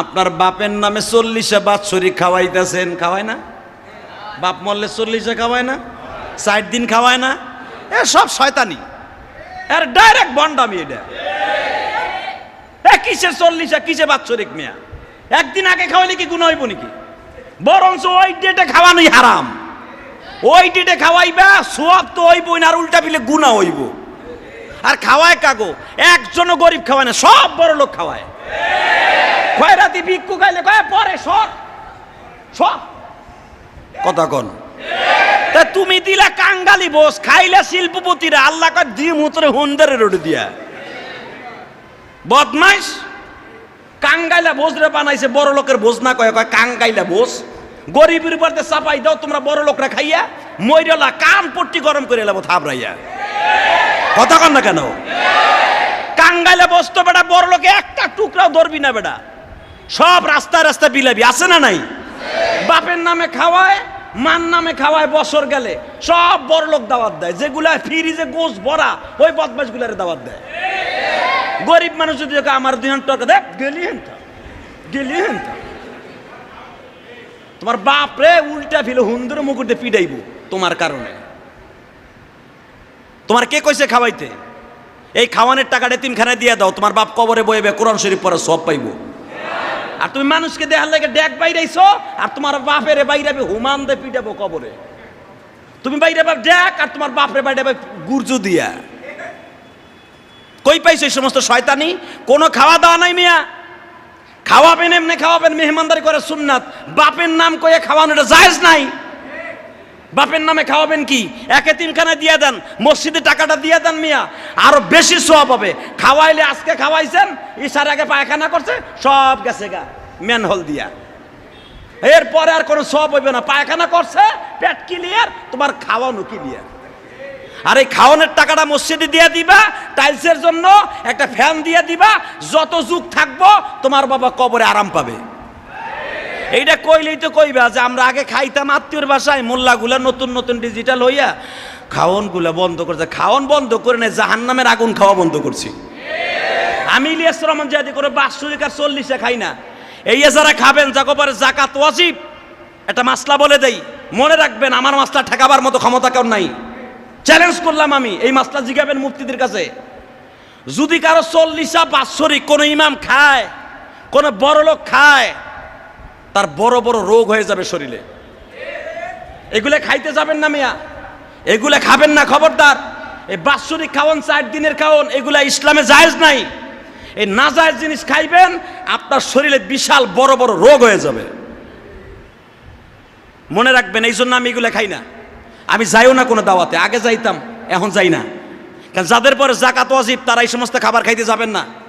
আপনার বাপের নামে চল্লিশে বাৎসরি খাওয়াইতেছেন, খাওয়ায় না? বাপ মরলে চল্লিশে খাওয়ায় না? ষাট দিন খাওয়ায় না? এ সব শয়তানি। এর ডাইরেক্ট বন্ডামি এটা। এ কিসে চল্লিশে, কিসে বাৎসরিক মেয়া? একদিন আগে খাওয়াইলে কি গুণ হইব নাকি? বরঞ্চ ওই ডেটে খাওয়ানোই হারাম। ওই ডেটে খাওয়াইবা সোয়াব তো হইবই না, আর উল্টা পিলে গুণা হইব। আর খাওয়ায় কাগো? একজনও গরিব খাওয়ায় না, সব বড় লোক খাওয়ায়। খয়রাতি ভিক্ষু খাইলে কয় পরে সর। সব কথা কন। তা তুমি দিলা কাঙ্গালি বোস খাইলে শিল্পপতিরা আল্লাহ কয় দি মুতরে হুন্দারে রোড দিয়া। বদমাইশ। কাঙ্গাইলা বোঝরে বানাইছে বড় লোকের বোঝ না কয় কয় কাঙ্গাইলা বোঝ গরিবের উপর চাপাই দাও তোমরা বড় লোকরা খাইয়া মইরলা কান পট্টি গরম করে এলাবো থাবরাইয়া কথা কন না কেন? কাঙ্গাইলে বসতো বেটা বড় লোকে একটা টুকরাও ধরবি না বেটা। সব রাস্তায় রাস্তায় বিলাবি, আছে না নাই? বাপের নামে খাওয়ায় মান নামে খাওয়ায়, বছর গেলে সব বড় লোক দাওয়াত দেয়। যেগুলা ফ্রিজে গোস ভরা, ওই বদমাস গুলারে দাওয়াত দেয়। গরিব মানুষ যদি আমার দুই হাজার টাকা দেখ, গেলি হেনটা গেলি হেনটা তোমার বাপ রে উল্টা ফিলে হুন্দুর মুকুটে পিডাইব তোমার কারণে। তোমার কে কইছে খাওয়াইতে? এই খাওয়ানোর টাকাটা তিনখানে দিয়ে দাও, তোমার বাপ কবরে বইবে, কোরআন শরীফ পরে সব পাইব। আর তুমি মানুষকে দেখার লাগে ডেক বাইরাইছো, আর তোমার বাপের বাইরাবে হুমান দে পিটাবো কবরে। তুমি বাইরে বাপ ড্যাক আর তোমার বাপরে বাইরাবে গুর্জু দিয়া। কই পাইছো এই সমস্ত শয়তানি? কোনো খাওয়া দাওয়া নাই মিয়া? খাওয়াবেন এমনি খাওয়াবেন, মেহমানদারি করে সুন্নাত। বাপের নাম কয়ে খাওয়ানোটা জায়েজ নাই। বাপের নামে খাওয়াবেন কি? একে তিনখানা দিয়ে দেন, মসজিদে টাকাটা দিয়ে দেন মিয়া। আরও বেশি সোয়াব হবে। খাওয়াইলে আজকে খাওয়াইছেন ইশার আগে পায়খানা করছে, সব গেছে গা ম্যান হল দিয়া। এরপরে আর কোনো সব হইবে না। পায়খানা করছে, পেট ক্লিয়ার, তোমার খাওয়ানো ক্লিয়ার। আর এই খাওয়ানোর টাকাটা মসজিদে দিয়ে দিবা, টাইলসের জন্য একটা ফ্যান দিয়ে দিবা, যত যুগ থাকব, তোমার বাবা কবরে আরাম পাবে। এইটা কইলেই তো কইবা, যে আমরা আগে খাইতাম আত্মীয়র বাসায়, মোল্লাগুলা নতুন নতুন ডিজিটাল হইয়া খাওয়নগুলা বন্ধ করছে খাওয়ন বন্ধ করে না জাহান নামের আগুন খাওয়া বন্ধ করছি। আমি ইলিয়াস রহমান জাদি করে বাৎসরিক আর চল্লিশে খাই না। এই যারা খাবেন জাকবারে জাকাত ওয়াজিব, একটা মাসলা বলে দেই। মনে রাখবেন, আমার মাসলা ঠেকাবার মতো ক্ষমতা কেউ নাই। চ্যালেঞ্জ করলাম আমি, এই মাসলা জিগাবেন মুফতিদের কাছে। যদি কারও চল্লিশা বাৎসরিক কোনো ইমাম খায়, কোনো বড় লোক খায় তার বড় বড় রোগ হয়ে যাবে শরীরে। এগুলো খাইতে যাবেন না মিয়া। এগুলো খাবেন না, খবরদার। এই বাৎসরিক খাওয়ান, চার দিনের খাওয়ান, এগুলা ইসলামে জায়েজ নাই। এই না জায়েজ জিনিস খাইবেন, আপনার শরীরে বিশাল বড় বড় রোগ হয়ে যাবে। মনে রাখবেন, এই জন্য আমি এগুলো খাই না। আমি যাইও না কোনো দাওয়াতে। আগে যাইতাম, এখন যাই না। কারণ যাদের পরে জাকাত ওয়াজিব, তারা এই সমস্ত খাবার খাইতে যাবেন না।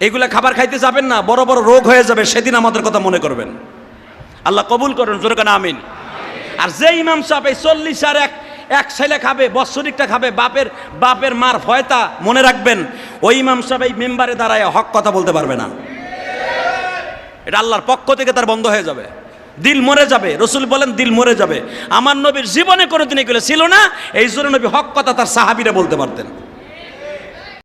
এগুলা খাবার খাইতে যাবেন না, বড় বড় রোগ হয়ে যাবে, সেদিন আমাদের কথা মনে করবেন। আল্লাহ কবুল করেন, জোরে কেন, আমিন। আর যে ইমাম সাহেব এই চল্লিশ আর এক এক ছেলে খাবে, বৎসরিকটা খাবে, বাপের বাপের মার ভয়তা মনে রাখবেন, ওই ইমাম সাহেব এই মেম্বারে দাঁড়ায় হক কথা বলতে পারবে না। এটা আল্লাহর পক্ষ থেকে তার বন্ধ হয়ে যাবে। দিল মরে যাবে, রসুল বলেন দিল মরে যাবে। আমার নবীর জীবনে কোনোদিন এগুলো ছিল না, এই জন্য নবী হক কথা তার সাহাবিরা বলতে পারতেন।